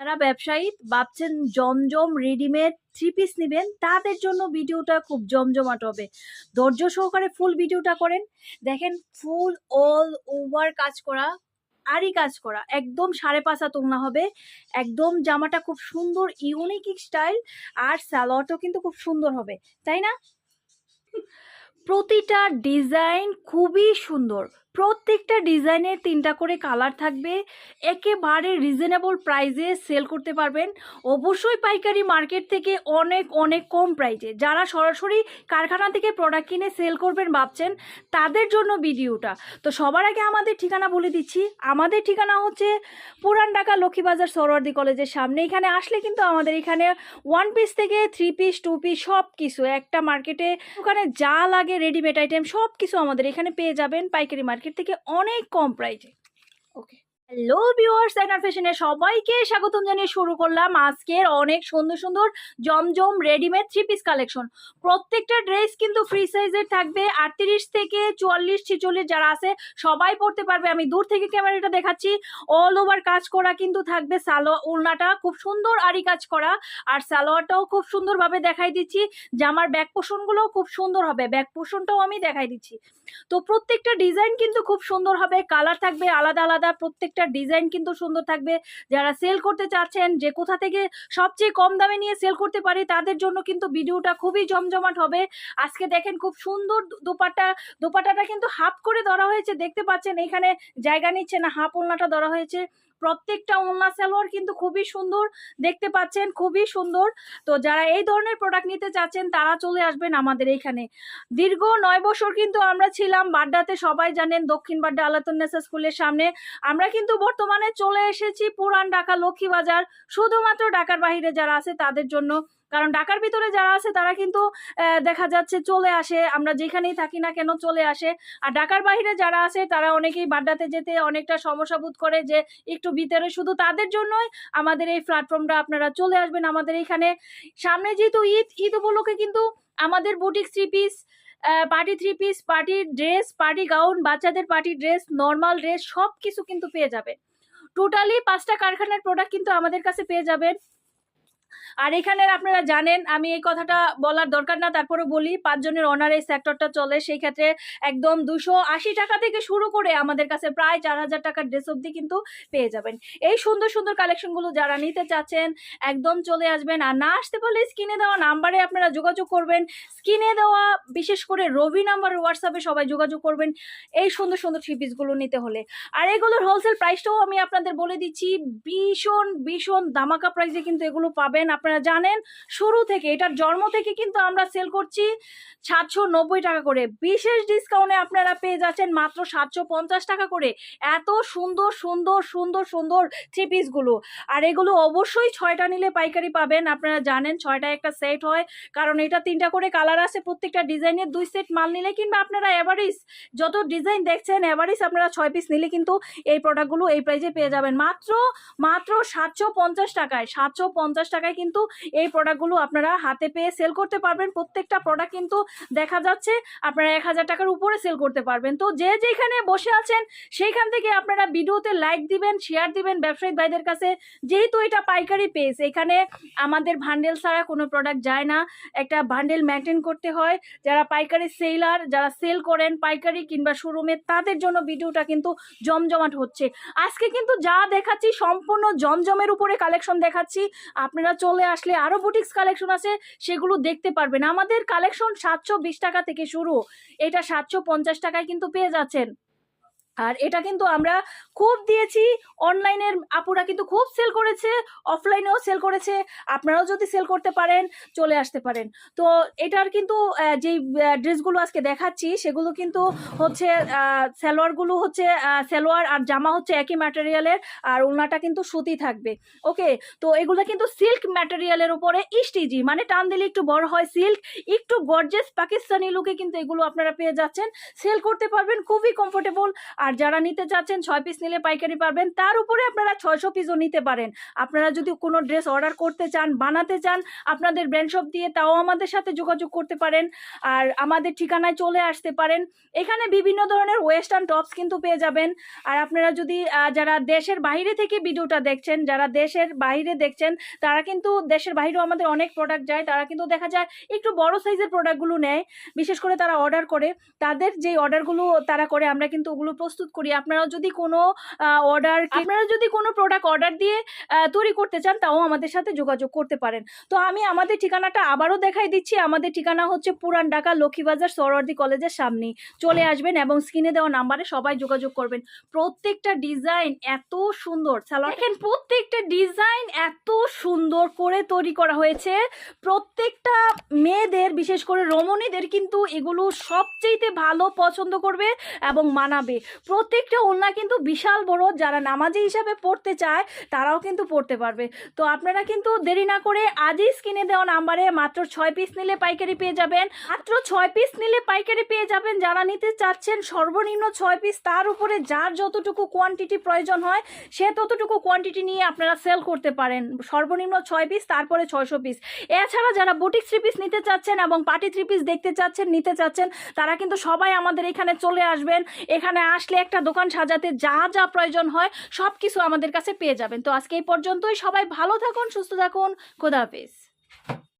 যারা ব্যবসায়ী ভাবছেন জমজম রেডিমেড থ্রি পিস নেবেন, তাদের জন্য ভিডিওটা খুব জমজমাট হবে। ধৈর্য সহকারে ফুল ভিডিওটা করেন। দেখেন ফুল অল ওভার কাজ করা, আরই কাজ করা। একদম সাড়ে পাঁচ ওড়না হবে। একদম জামাটা খুব সুন্দর ইউনিক স্টাইল আর স্যালোয়ারটাও কিন্তু খুব সুন্দর হবে। তাই না? প্রতিটা ডিজাইন খুবই সুন্দর। প্রত্যেকটা ডিজাইনের তিনটা করে কালার থাকবে। একেবারে রিজনেবল প্রাইজে সেল করতে পারবেন। অবশ্যই পাইকারি মার্কেট থেকে অনেক অনেক কম প্রাইসে যারা সরাসরি কারখানা থেকে প্রোডাক্ট কিনে সেল করবেন ভাবছেন, তাদের জন্য ভিডিওটা। তো সবার আগে আমাদের ঠিকানা বলে দিচ্ছি। আমাদের ঠিকানা হচ্ছে পুরান ঢাকা লক্ষ্মীবাজার সরোয়ার্দি কলেজের সামনে। এখানে আসলে কিন্তু আমাদের এখানে ওয়ান পিস থেকে থ্রি পিস টু পিস সব কিছু একটা মার্কেটে ওখানে যা লাগে রেডিমেড আইটেম সব কিছু আমাদের এখানে পেয়ে যাবেন পাইকারি মার্কেট থেকে অনেক কম প্রাইসে ওকে হ্যালো ভিউয়ার্স সাইনার ফ্যাশনে সবাইকে স্বাগতম জানিয়ে শুরু করলাম আজকের অনেক সুন্দর সুন্দর জমজম রেডিমেড থ্রি পিস কালেকশন প্রত্যেকটা ড্রেস কিন্তু ফ্রি সাইজের থাকবে। আটত্রিশ থেকে চুয়াল্লিশ, ছিচল্লিশ যারা আছে, সবাই পড়তে পারবে। আমি দূর থেকে ক্যামেরাটা দেখাচ্ছি। অল ওভার কাজ করা কিন্তু থাকবে সালোয়ার উলনাটা, খুব সুন্দর আরি কাজ করা। আর সালোয়ারটাও খুব সুন্দরভাবে দেখাই দিচ্ছি। জামার ব্যাক পোষণগুলোও খুব সুন্দর হবে। ব্যাক পোষণটাও আমি দেখাই দিচ্ছি। তো প্রত্যেকটা ডিজাইন কিন্তু খুব সুন্দর হবে। কালার থাকবে আলাদা আলাদা। প্রত্যেকটা ডিজাইন কিন্তু সুন্দর থাকবে। যারা সেল করতে চাচ্ছেন, যে কোথা থেকে সবচেয়ে কম দামে নিয়ে সেল করতে পারি, তাদের জন্য কিন্তু ভিডিওটা খুবই জমজমাট হবে। আজকে দেখেন খুব সুন্দর দোপাটা দোপাটাটা কিন্তু হাফ করে ধরা হয়েছে। দেখতে পাচ্ছেন, এখানে জায়গা নিচ্ছে না, হাফ ওলনাটা ধরা হয়েছে। প্রত্যেকটা ওনলা সালোয়ার কিন্তু খুবই সুন্দর, দেখতে পাচ্ছেন খুবই সুন্দর। তো যারা এই ধরনের প্রোডাক্ট নিতে চাচ্ছেন, তারা চলে আসবেন আমাদের এখানে। দীর্ঘ নয় বছর কিন্তু আমরা ছিলাম বাড্ডাতে, সবাই জানেন দক্ষিণ বাড্ডা আলাতুন্নেসা স্কুলের সামনে। আমরা কিন্তু বর্তমানে চলে এসেছি পুরান ঢাকা লক্ষ্মীবাজার, শুধুমাত্র ঢাকার বাহিরে যারা আছে তাদের জন্য। কারণ ঢাকার ভিতরে যারা আছে তারা কিন্তু দেখা যাচ্ছে চলে আসে, আমরা যেখানেই থাকি না কেন চলে আসে। আর ঢাকার বাইরে যারা আছে তারা অনেকেই বাড্ডাতে যেতে অনেকটা সমস্যা বোধ করে যে একটু ভিতরে, শুধু তাদের জন্যই আমাদের এই প্ল্যাটফর্মটা আপনারা চলে আসবেন। আমাদের এখানে সামনে যেহেতু ঈদ ঈদ উপলক্ষে কিন্তু আমাদের boutique three piece party three piece party dress party gown বাচ্চাদের পার্টি ড্রেস নর্মাল ড্রেস সব কিছু কিন্তু পেয়ে যাবে টোটালি পাঁচটা কারখানার প্রোডাক্ট কিন্তু আমাদের কাছে পেয়ে যাবেন। আর এখানের আপনারা জানেন, আমি এই কথাটা বলার দরকার না তারপরে বলি, পাঁচজনের অনার এই সেক্টরটা চলে, সেই ক্ষেত্রে একদম দুশো আশি টাকা থেকে শুরু করে আমাদের কাছে প্রায় চার হাজার টাকার ড্রেস অবধি কিন্তু পেয়ে যাবেন। এই সুন্দর সুন্দর কালেকশনগুলো যারা নিতে চাচ্ছেন, একদম চলে আসবেন। আর না আসতে পারলে স্ক্রিনে দেওয়া নাম্বারে আপনারা যোগাযোগ করবেন। স্ক্রিনে দেওয়া বিশেষ করে রবি নাম্বার হোয়াটসঅ্যাপে সবাই যোগাযোগ করবেন, এই সুন্দর সুন্দর থ্রি পিসগুলো নিতে হলে। আর এগুলোর হোলসেল প্রাইসটাও আমি আপনাদের বলে দিচ্ছি, ভীষণ ভীষণ দামাকা প্রাইসে কিন্তু এগুলো পাবেন। আপনারা জানেন, শুরু থেকে, এটার জন্ম থেকে কিন্তু আমরা সেল করছি সাতশো নব্বই টাকা করে। বিশেষ ডিসকাউন্টে আপনারা পেয়ে যাচ্ছেন মাত্র সাতশো পঞ্চাশ টাকা করে। এত সুন্দর সুন্দর সুন্দর সুন্দর থ্রি পিসগুলো আর এগুলো অবশ্যই ছয়টা নিলে পাইকারি পাবেন। আপনারা জানেন ছয়টা একটা সেট হয়, কারণ এটা তিনটা করে কালার আছে প্রত্যেকটা ডিজাইনের। দুই সেট মাল নিলে কিংবা আপনারা অ্যাভারেজ যত ডিজাইন দেখছেন অ্যাভারেজ আপনারা ছয় পিস নিলে কিন্তু এই প্রোডাক্টগুলো এই প্রাইজে পেয়ে যাবেন। মাত্র মাত্র সাতশো পঞ্চাশ টাকায়, সাতশো পঞ্চাশ টাকায় কিন্তু এই প্রোডাক্টগুলো আপনারা হাতে পেয়ে সেল করতে পারবেন। প্রত্যেকটা প্রোডাক্ট কিন্তু দেখা যাচ্ছে আপনারা এক হাজার টাকার উপরে সেল করতে পারবেন। তো যে যেখানে বসে আছেন, সেইখান থেকে আপনারা ভিডিওতে লাইক দিবেন শেয়ার দিবেন, ব্যবসায়ী ভাইদের কাছে। যেহেতু এটা পাইকারি পেজ এখানে আমাদের ভান্ডেল ছাড়া কোনো প্রোডাক্ট যায় না। একটা ভান্ডেল মেনটেন করতে হয়। যারা পাইকারি সেলার যারা সেল করেন পাইকারি কিংবা শোরুমে তাদের জন্য ভিডিওটা কিন্তু জমজমাট হচ্ছে। আজকে কিন্তু যা দেখাচ্ছি, সম্পূর্ণ জমজমের উপরে কালেকশন দেখাচ্ছি। আপনারা চলে আসলে আরও বুটিক্স কালেকশন আছে, সেগুলো দেখতে পারবেন। আমাদের কালেকশন সাতশো বিশ টাকা থেকে শুরু। এটা সাতশো পঞ্চাশ টাকায় কিন্তু পেয়ে যাচ্ছেন। আর এটা কিন্তু আমরা খুব দিয়েছি অনলাইনের আপুরা কিন্তু খুব সেল করেছে অফলাইনেও সেল করেছে। আপনারাও যদি সেল করতে পারেন, চলে আসতে পারেন। তো এটার কিন্তু যেই ড্রেসগুলো আজকে দেখাচ্ছি, সেগুলো কিন্তু হচ্ছে সালোয়ারগুলো হচ্ছে সালোয়ার আর জামা হচ্ছে একই ম্যাটেরিয়ালের আর ওড়নাটা কিন্তু সুতি থাকবে। ওকে? তো এগুলো কিন্তু সিল্ক ম্যাটেরিয়ালের উপরে ইস্টিজি মানে টান দিলে একটু বড় হয় সিল্ক একটু গর্জেস পাকিস্তানি লুকে কিন্তু এগুলো আপনারা পেয়ে যাচ্ছেন। সেল করতে পারবেন, খুবই কমফোর্টেবল আর যারা নিতে চাচ্ছেন ছয় পিস নিলে পাইকারি পাবেন, তার উপরে আপনারা ছয়শো পিসও নিতে পারেন। আপনারা যদি কোনো ড্রেস অর্ডার করতে চান, বানাতে চান, আপনাদের ব্র্যান্ড শপ দিয়ে তাও আমাদের সাথে যোগাযোগ করতে পারেন আর আমাদের ঠিকানায় চলে আসতে পারেন। এখানে বিভিন্ন ধরনের ওয়েস্টার্ন টপস কিন্তু পেয়ে যাবেন। আর আপনারা যদি যারা দেশের বাইরে থেকে ভিডিওটা দেখছেন, যারা দেশের বাইরে দেখছেন, তারা কিন্তু দেশের বাইরেও আমাদের অনেক প্রোডাক্ট যায়। তারা কিন্তু দেখা যায় একটু বড় সাইজের প্রোডাক্টগুলো নেয়, বিশেষ করে তারা অর্ডার করে। তাদের যে অর্ডারগুলো তারা করে, আমরা কিন্তু ওগুলো প্রস্তুত করি। আপনারা যদি কোনো অর্ডার আপনারা যদি কোনো প্রোডাক্ট অর্ডার দিয়ে তৈরি করতে চান তাও আমাদের সাথে যোগাযোগ করতে পারেন। তো আমি আমাদের ঠিকানাটা আবারও দেখাই দিচ্ছি। আমাদের ঠিকানা হচ্ছে পুরান ঢাকা লক্ষ্মীবাজার সরওয়ার্দী কলেজের সামনে চলে আসবেন এবং স্ক্রিনে দেওয়া নাম্বারে সবাই যোগাযোগ করবেন। প্রত্যেকটা ডিজাইন এত সুন্দর। দেখেন প্রত্যেকটা ডিজাইন এত সুন্দর করে তৈরি করা হয়েছে। প্রত্যেকটা মেয়েদের বিশেষ করে রমণীদের কিন্তু এগুলো সবচেয়েতে ভালো পছন্দ করবে এবং মানাবে। প্রত্যেকটা ওড়না কিন্তু বিশাল বড়, যারা নামাজি হিসাবে পড়তে চায়, তারাও কিন্তু পড়তে পারবে। তো আপনারা কিন্তু দেরি না করে আজই স্ক্রিনে দেওয়া নাম্বারে মাত্র ছয় পিস নিলে পাইকারি পেয়ে যাবেন। মাত্র ছয় পিস নিলে পাইকারি পেয়ে যাবেন। যারা নিতে চাচ্ছেন সর্বনিম্ন ছয় পিস তার উপরে যার যতটুকু কোয়ান্টিটি প্রয়োজন হয়, সে ততটুকু কোয়ান্টিটি নিয়ে আপনারা সেল করতে পারেন। সর্বনিম্ন ছয় পিস তারপরে ছয়শো পিস এছাড়া যারা বুটিক থ্রি পিস নিতে চাচ্ছেন এবং পার্টি থ্রি পিস দেখতে চাচ্ছেন, নিতে চাচ্ছেন, তারা কিন্তু সবাই আমাদের এখানে চলে আসবেন। এখানে আসলে একটা দোকান সাজাতে যা যা প্রয়োজন হয় সব কিছু আমাদের কাছে পেয়ে যাবেন। তো আজকে এই পর্যন্তই। সবাই ভালো থাকুন, সুস্থ থাকুন। খোদাহাফিজ